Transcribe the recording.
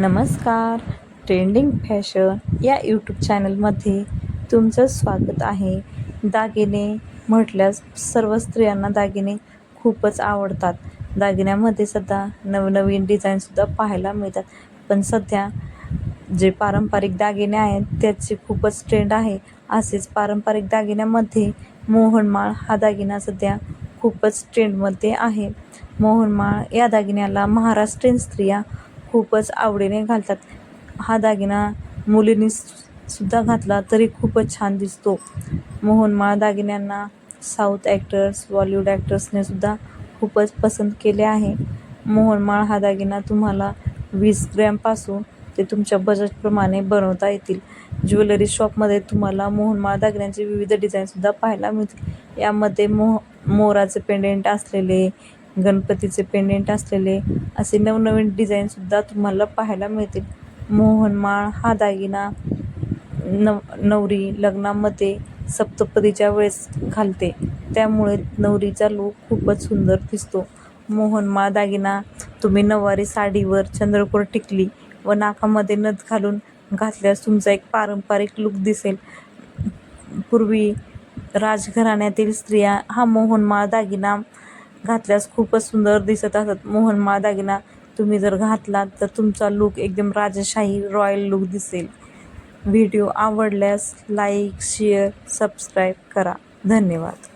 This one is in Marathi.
नमस्कार. ट्रेंडिंग फॅशन या यूट्यूब चॅनलमध्ये तुमचं स्वागत आहे. दागिने म्हटल्यास सर्व स्त्रियांना दागिने खूपच आवडतात. दागिन्यामध्ये सध्या नवनवीन डिझाईनसुद्धा पाहायला मिळतात. पण सध्या जे पारंपरिक दागिने आहेत त्याची खूपच ट्रेंड आहे. असेच पारंपरिक दागिन्यामध्ये मोहनमाळ हा दागिना सध्या खूपच ट्रेंडमध्ये आहे. मोहनमाळ या दागिन्याला महाराष्ट्रीयन स्त्रिया खूपच आवडीने घालतात. हा दागिना मुलींनी सुद्धा घातला तरी खूपच छान दिसतो. मोहनमाळ दागिन्यांना साऊथ ॲक्टर्स बॉलिवूड ॲक्टर्सने सुद्धा खूपच पसंत केले आहे. मोहनमाळ हा दागिना तुम्हाला वीस ग्रॅमपासून ते तुमच्या बजेटप्रमाणे बनवता येतील. ज्वेलरी शॉपमध्ये तुम्हाला मोहनमाळ दागिन्यांचे विविध डिझाईनसुद्धा पाहायला मिळतील. यामध्ये मोह मोराचे पेंडेंट असलेले गणपतीचे पेंडेंट असलेले असे नवनवीन डिझाईनसुद्धा तुम्हाला पाहायला मिळतील. मोहनमाळ हा दागिना नव नवरी लग्नामध्ये सप्तपदीच्या वेळेस घालते. त्यामुळे नवरीचा लूक खूपच सुंदर दिसतो. मोहनमाळ दागिना तुम्ही नऊवारी साडीवर चंद्रकोर टिकली व नाकामध्ये नथ घालून घातल्यास तुमचा एक पारंपरिक लूक दिसेल. पूर्वी राजघराण्यातील स्त्रिया हा मोहनमाळ दागिना घातल्यास खूपच सुंदर दिसत असतात. मोहनमाळ दागिना तुम्ही जर घातलात तर तुमचा लूक एकदम राजशाही रॉयल लूक दिसेल. व्हिडिओ आवडल्यास लाईक शेअर सबस्क्राईब करा. धन्यवाद.